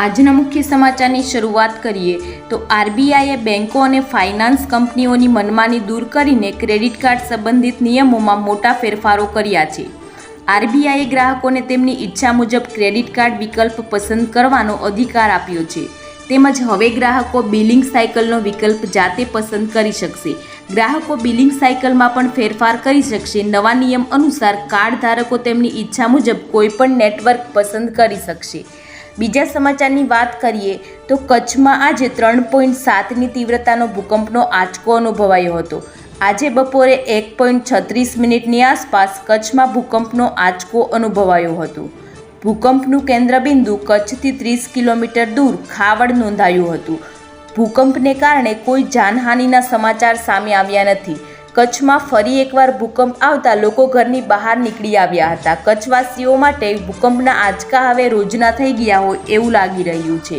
આજના મુખ્ય સમાચારની શરૂઆત કરીએ તો આરબીઆઈએ બેન્કો અને ફાઇનાન્સ કંપનીઓની મનમાની દૂર કરીને ક્રેડિટ કાર્ડ સંબંધિત નિયમોમાં મોટા ફેરફારો કર્યા છે. આરબીઆઈએ ગ્રાહકોને તેમની ઈચ્છા મુજબ ક્રેડિટ કાર્ડ વિકલ્પ પસંદ કરવાનો અધિકાર આપ્યો છે. તેમજ હવે ગ્રાહકો બિલિંગ સાયકલનો વિકલ્પ જાતે પસંદ કરી શકશે. ગ્રાહકો બિલિંગ સાયકલમાં પણ ફેરફાર કરી શકશે. નવા નિયમ અનુસાર કાર્ડ ધારકો તેમની ઈચ્છા મુજબ કોઈપણ નેટવર્ક પસંદ કરી શકશે. બીજા સમાચારની વાત કરીએ તો કચ્છમાં આજે ત્રણ પોઈન્ટ સાતની તીવ્રતાનો ભૂકંપનો આંચકો અનુભવાયો હતો. આજે બપોરે એક પોઈન્ટ છત્રીસ મિનિટની આસપાસ કચ્છમાં ભૂકંપનો આંચકો અનુભવાયો હતો. ભૂકંપનું કેન્દ્રબિંદુ કચ્છથી ત્રીસ કિલોમીટર દૂર ખાવડ નોંધાયું હતું. ભૂકંપને કારણે કોઈ જાનહાનિના સમાચાર સામે આવ્યા નથી. કચ્છમાં ફરી એકવાર ભૂકંપ આવતા લોકો ઘરની બહાર નીકળી આવ્યા હતા. કચ્છવાસીઓ માટે ભૂકંપના આંચકા હવે રોજના થઈ ગયા હોય એવું લાગી રહ્યું છે.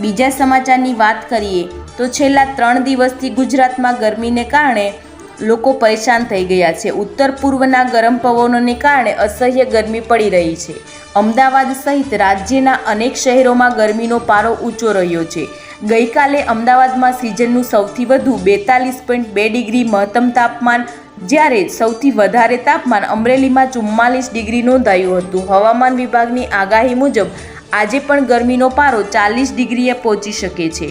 બીજા સમાચારની વાત કરીએ તો છેલ્લા ત્રણ દિવસથી ગુજરાતમાં ગરમીને કારણે લોકો પરેશાન થઈ ગયા છે. ઉત્તર પૂર્વના ગરમ પવનોને કારણે અસહ્ય ગરમી પડી રહી છે. અમદાવાદ સહિત રાજ્યના અનેક શહેરોમાં ગરમીનો પારો ઊંચો રહ્યો છે. ગઈકાલે અમદાવાદમાં સિઝનનું સૌથી વધુ બેતાલીસ પોઈન્ટ બે ડિગ્રી મહત્તમ તાપમાન, જ્યારે સૌથી વધારે તાપમાન અમરેલીમાં ચુમ્માલીસ ડિગ્રી નોંધાયું હતું. હવામાન વિભાગની આગાહી મુજબ, આજે પણ ગરમીનો પારો ચાલીસ ડિગ્રીએ પહોંચી શકે છે.